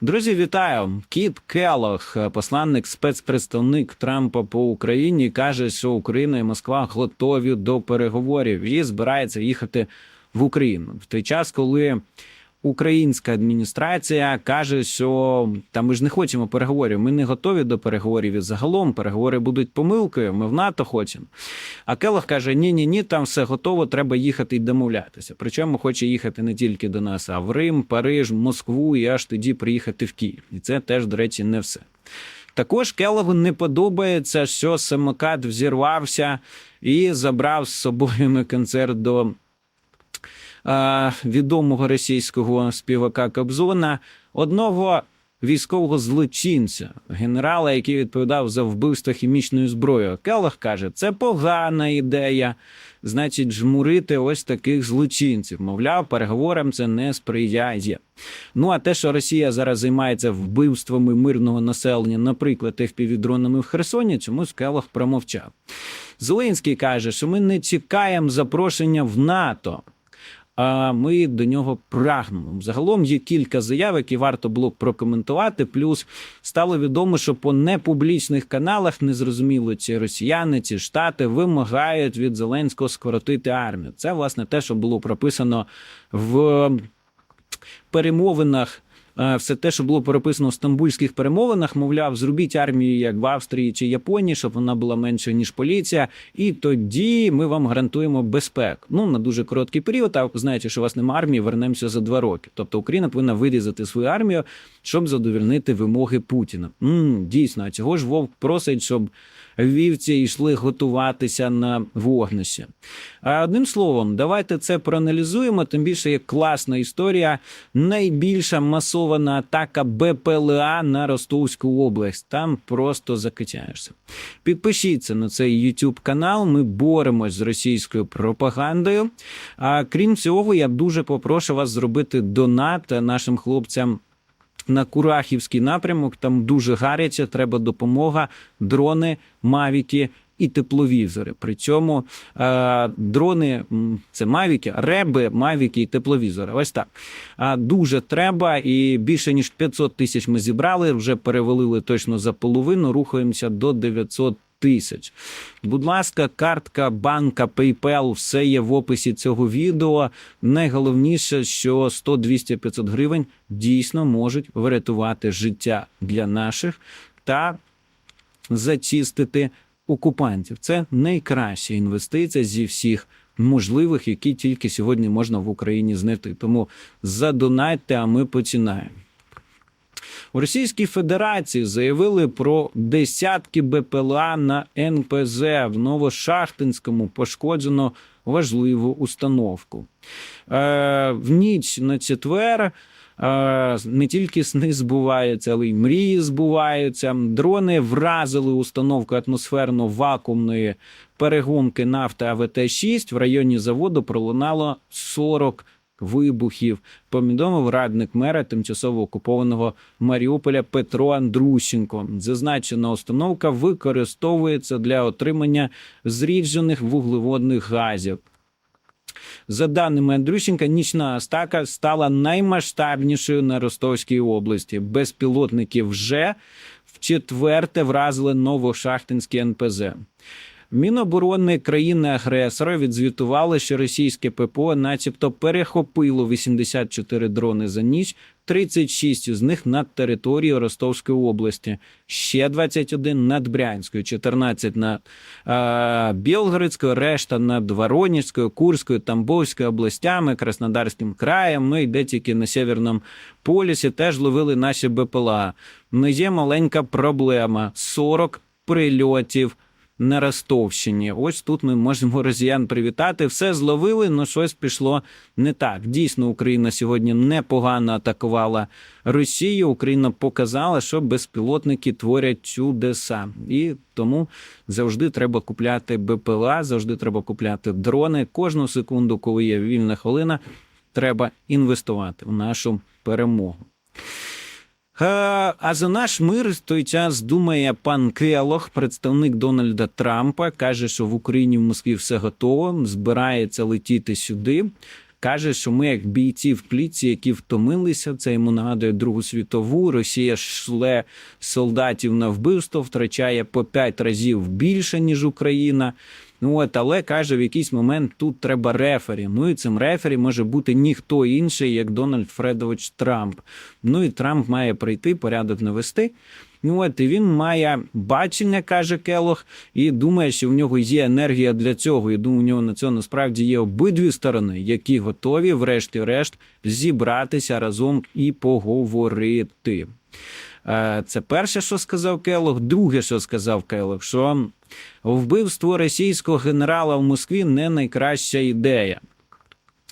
Друзі, вітаю! Кіт Келох, посланник спецпредставник Трампа по Україні, каже, що Україна і Москва готові до переговорів і збирається їхати в Україну в той час, коли українська адміністрація каже, що та ми ж не хочемо переговорів. Ми не готові до переговорів. І загалом переговори будуть помилкою. Ми в НАТО хочемо. А Келох каже: ні, ні, ні, там все готово, треба їхати і домовлятися. Причому хоче їхати не тільки до нас, а в Рим, Париж, Москву і аж тоді приїхати в Київ. І це теж, до речі, не все. Також Келогу не подобається, що самокат взірвався і забрав з собою на концерт до відомого російського співака Кобзона одного військового злочинця, генерала, який відповідав за вбивство хімічною зброєю. Келох каже, це погана ідея. Значить, жмурити ось таких злочинців. Мовляв, переговорам це не сприяє. Ну а те, що Росія зараз займається вбивствами мирного населення, наприклад, FPV-дронами в Херсоні, чомусь Келох промовчав. Зеленський каже, що ми не чекаємо запрошення в НАТО. А ми до нього прагнемо. Загалом є кілька заяв, які варто було прокоментувати. Плюс стало відомо, що по непублічних каналах незрозуміло, ці росіяни, ці штати вимагають від Зеленського скоротити армію. Це власне те, що було прописано в перемовинах. Е, Все те, що було прописано в стамбульських перемовинах, мовляв, зробіть армію як в Австрії чи Японії, щоб вона була менше ніж поліція, і тоді ми вам гарантуємо безпеку. Ну на дуже короткий період. А знаєте, що у вас немає армії, вернемося за два роки. Тобто Україна повинна вирізати свою армію, щоб задовольнити вимоги Путіна. м дійсно, а цього ж Вовк просить, щоб вівці йшли готуватися на вогнище. А одним словом, давайте це проаналізуємо. Тим більше є класна історія. Найбільша масована атака БПЛА на Ростовську область. Там просто закачаєшся. Підпишіться на цей YouTube канал. Ми боремось з російською пропагандою. А крім цього, я дуже попрошу вас зробити донат нашим хлопцям на Курахівський напрямок. Там дуже гаряче, треба допомога, дрони, мавіки. І тепловізори. При цьому е, дрони це мавіки, реби, мавіки і тепловізори. Ось так. А дуже треба, і більше ніж 500 тисяч ми зібрали. Вже перевалили точно за половину. Рухаємося до 900 тисяч. Будь ласка, картка, банка, PayPal, все є в описі цього відео. Найголовніше, що 100, 200, 500 гривень дійсно можуть врятувати життя для наших та зачистити окупантів. Це найкраща інвестиція зі всіх можливих, які тільки сьогодні можна в Україні знайти. Тому задонатьте, а ми починаємо. У Російській Федерації заявили про десятки БПЛА на НПЗ в Новошахтинському пошкоджено важливу установку. Е, в ніч на четвер. е, Не тільки сни збуваються, але й мрії збуваються. Дрони вразили установку атмосферно-вакуумної перегонки нафти АВТ-6. В районі заводу пролунало 40 вибухів. Повідомив радник мера тимчасово окупованого Маріуполя Петро Андрущенко. Зазначена установка використовується для отримання зріджених вуглеводних газів. За даними Андрющенка, нічна атака стала наймасштабнішою на Ростовській області. Безпілотники вже в четверте вразили Новошахтинський НПЗ. Міноборони країни-агресора відзвітували, що російське ППО, начебто, перехопило 84 дрони за ніч, 36 з них над територією Ростовської області, ще 21 над Брянською, 14 над е, Білгородською, решта над Воронежською, Курською, Тамбовською областями, Краснодарським краєм. Ну і де тільки на Северному полюсі теж ловили наші БПЛА. Ну є маленька проблема: 40 прильотів на Ростовщині. Ось тут ми можемо росіян привітати. Все зловили, але щось пішло не так. Дійсно, Україна сьогодні непогано атакувала Росію. Україна показала, що безпілотники творять чудеса. І тому завжди треба купляти БПЛА, завжди треба купляти дрони. Кожну секунду, коли є вільна хвилина, треба інвестувати в нашу перемогу. Е, А за наш мир в той час думає пан Келох, представник Дональда Трампа, каже, що в Україні в Москві все готово, збирається летіти сюди. Каже, що ми, як бійці в пліці, які втомилися, це йому нагадує Другу світову. Росія шле солдатів на вбивство, втрачає по п'ять разів більше, ніж Україна. Ну от, але каже, в якийсь момент тут треба рефері. Ну і цим рефері може бути ніхто інший, як Дональд Фредович Трамп. Ну і Трамп має прийти, порядок навести. Ну от і він має бачення, каже Келох, і думає, що в нього є енергія для цього. І думаю, у нього на цього насправді є обидві сторони, які готові, врешті-решт, зібратися разом і поговорити. Е, Це перше, що сказав Келох. Друге, що сказав Келох, що вбивство російського генерала в Москві не найкраща ідея.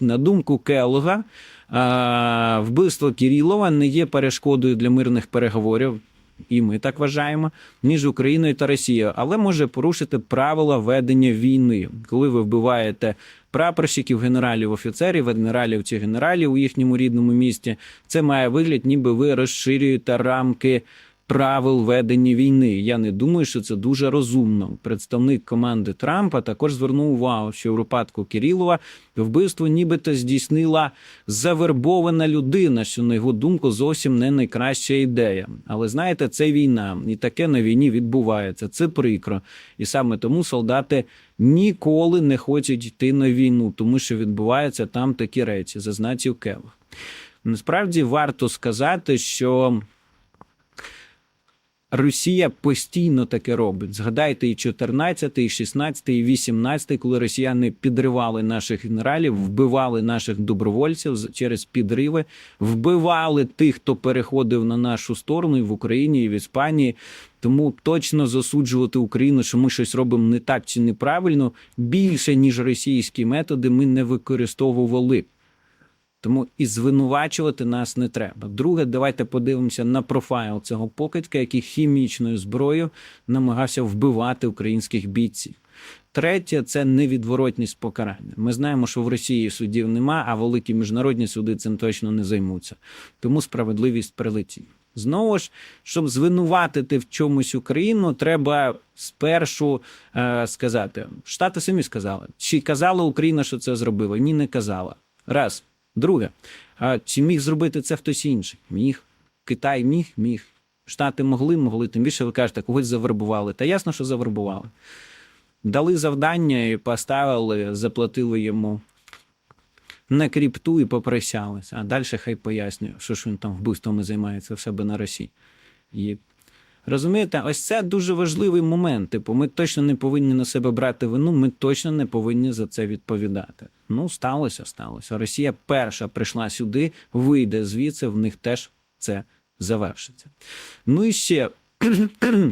На думку Келога, е, вбивство Кірілова не є перешкодою для мирних переговорів. І ми так вважаємо, між Україною та Росією, але може порушити правила ведення війни, коли ви вбиваєте прапорщиків, генералів, офіцерів, адміралів чи генералів у їхньому рідному місті. Це має вигляд, ніби ви розширюєте рамки правил ведення війни. Я не думаю, що це дуже розумно. Представник команди Трампа також звернув увагу, що в випадку Кирилова вбивство нібито здійснила завербована людина, що на його думку зовсім не найкраща ідея. Але знаєте, це війна, і таке на війні відбувається. Це прикро. І саме тому солдати ніколи не хочуть йти на війну, тому що відбуваються там такі речі, зазначив Келлог. Насправді варто сказати, що. Росія постійно таке робить. Згадайте і 14, і 16, і 18, коли росіяни підривали наших генералів, вбивали наших добровольців через підриви, вбивали тих, хто переходив на нашу сторону і в Україні, і в Іспанії. Тому точно засуджувати Україну, що ми щось робимо не так чи неправильно, більше ніж російські методи, ми не використовували. Тому і звинувачувати нас не треба. Друге, давайте подивимося на профайл цього покидька, який хімічною зброєю намагався вбивати українських бійців. Третє це невідворотність покарання. Ми знаємо, що в Росії судів нема, а великі міжнародні суди цим точно не займуться. Тому справедливість прилетить. Знову ж, щоб звинуватити в чомусь Україну, треба спершу е, сказати: Штати самі сказали, чи казала Україна, що це зробила? Ні, не казала. Раз. Друге, а чи міг зробити це хтось інший? Міг. Китай міг, міг. Штати могли, могли. Тим більше ви кажете, когось завербували. Та ясно, що завербували. Дали завдання і поставили, заплатили йому на кріпту і попрощалися. А далі хай пояснює, що ж він там вбивствами займається в себе на Росії. І розумієте, ось це дуже важливий момент. Типу, ми точно не повинні на себе брати вину, ми точно не повинні за це відповідати. Ну, сталося, сталося. Росія перша прийшла сюди, вийде звідси, в них теж це завершиться. Ну і ще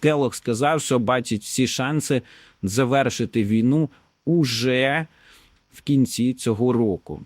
Келлог сказав, що бачить всі шанси завершити війну уже в кінці цього року.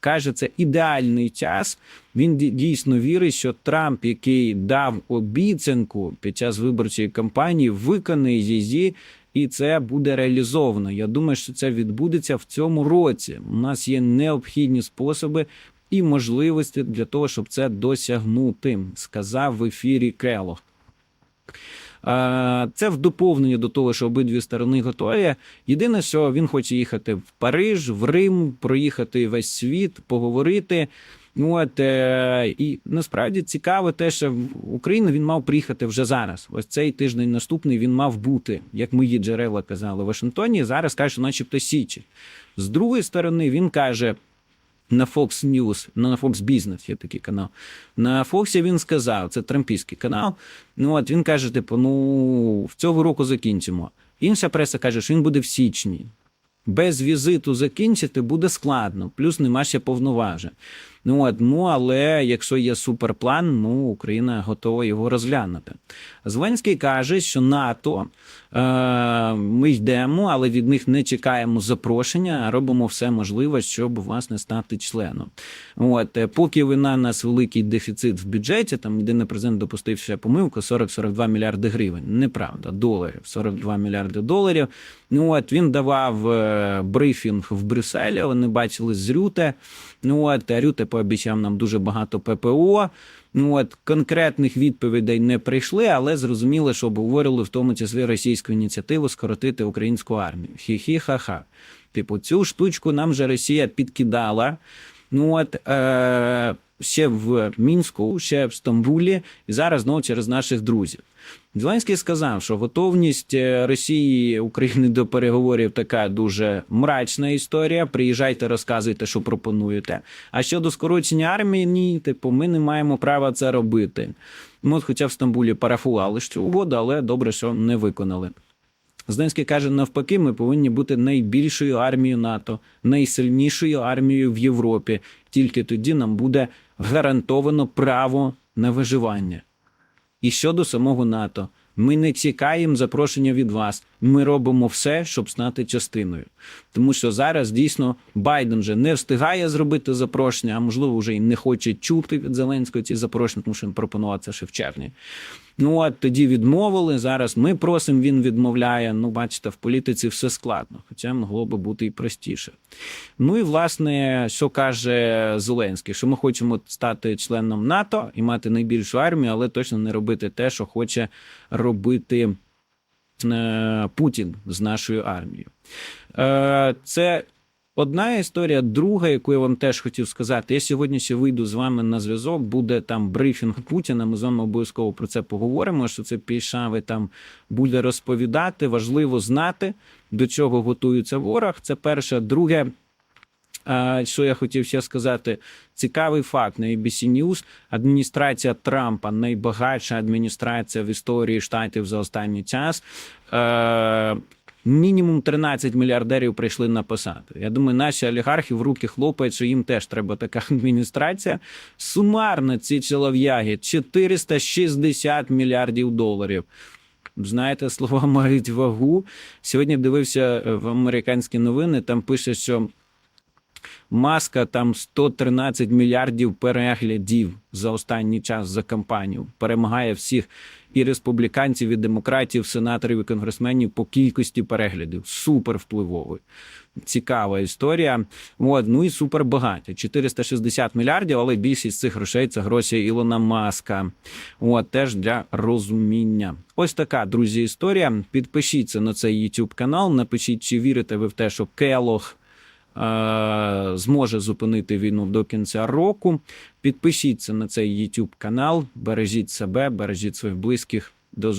Каже, це ідеальний час. Він дійсно вірить, що Трамп, який дав обіцянку під час виборчої кампанії, виконає її, і це буде реалізовано. Я думаю, що це відбудеться в цьому році. У нас є необхідні способи і можливості для того, щоб це досягнути, сказав в ефірі Келлог. Е, Це в доповнення до того, що обидві сторони готові. Єдине, що він хоче їхати в Париж, в Рим, проїхати весь світ, поговорити. От, е, і насправді цікаво те, що в Україну він мав приїхати вже зараз. Ось цей тиждень наступний він мав бути, як мої джерела казали, в Вашингтоні. Зараз каже, начебто Січі. З другої сторони, він каже. На Fox News, ну, на Fox Business є такий канал. На Fox він сказав, це трампійський канал. Ну от він каже: типу, ну в цього року закінчимо. Інша преса каже, що він буде в січні. Без візиту закінчити буде складно, плюс нема ще повноважень. Ну от, ну але якщо є суперплан, ну Україна готова його розглянути. Зеленський каже, що НАТО е, ми йдемо, але від них не чекаємо запрошення, а робимо все можливе, щоб власне стати членом. От е, поки вина нас великий дефіцит в бюджеті, там єдиний президент допустив ще помилку 40-42 мільярди гривень. Неправда, доларів, 42 мільярди доларів. Ну от він давав е, брифінг в Брюсселі. Вони бачили з Рюте. Ну от Рюте пообіцяв нам дуже багато ППО. Ну от конкретних відповідей не прийшли, але зрозуміло, що обговорили в тому числі російську ініціативу скоротити українську армію. Хі-хі, ха-ха. Типу, цю штучку нам же Росія підкидала. Ну от е, ще в Мінську, ще в Стамбулі, і зараз знову через наших друзів. Зеленський сказав, що готовність е, Росії України до переговорів така дуже мрачна історія. Приїжджайте, розказуйте, що пропонуєте. А щодо скорочення армії, ні, типу, ми не маємо права це робити. Ми, от, хоча в Стамбулі парафували що угоду, але добре, що не виконали. Зеленський каже, навпаки, ми повинні бути найбільшою армією НАТО, найсильнішою армією в Європі. Тільки тоді нам буде гарантовано право на виживання. І щодо самого НАТО, ми не чекаємо запрошення від вас. Ми робимо все, щоб стати частиною. Тому що зараз дійсно Байден вже не встигає зробити запрошення, а можливо вже і не хоче чути від Зеленського ці запрошення, тому що він пропонував це ще в червні. Ну от тоді відмовили. Зараз ми просимо, він відмовляє. Ну, бачите, в політиці все складно, хоча могло би бути і простіше. Ну і власне, що каже Зеленський, що ми хочемо стати членом НАТО і мати найбільшу армію, але точно не робити те, що хоче робити е, Путін з нашою армією. Е, Це одна історія. Друга, яку я вам теж хотів сказати. Я сьогодні ще вийду з вами на зв'язок. Буде там брифінг Путіна. Ми з вами обов'язково про це поговоримо. Що це Пішави там буде розповідати. Важливо знати, до чого готується ворог. Це перше. Друге. Що я хотів ще сказати, цікавий факт на ABC News. Адміністрація Трампа найбагатша адміністрація в історії штатів за останній час. Мінімум 13 мільярдерів прийшли на посаду. Я думаю, наші олігархи в руки хлопають, що їм теж треба така адміністрація. Сумарно ці чолов'яги 460 мільярдів доларів. Знаєте, слова мають вагу. Сьогодні дивився е, в американські новини. Там пише, що Маска там 113 мільярдів переглядів за останній час за кампанію. Перемагає всіх і республіканців, і демократів, сенаторів і конгресменів по кількості переглядів. Супер впливовий. Цікава історія. От, ну і супер багаті. 460 мільярдів, але більшість цих грошей це гроші Ілона Маска. От теж для розуміння. Ось така, друзі, історія. Підпишіться на цей YouTube канал. Напишіть, чи вірите ви в те, що Келох зможе зупинити війну до кінця року. Підпишіться на цей YouTube канал, бережіть себе, бережіть своїх близьких. До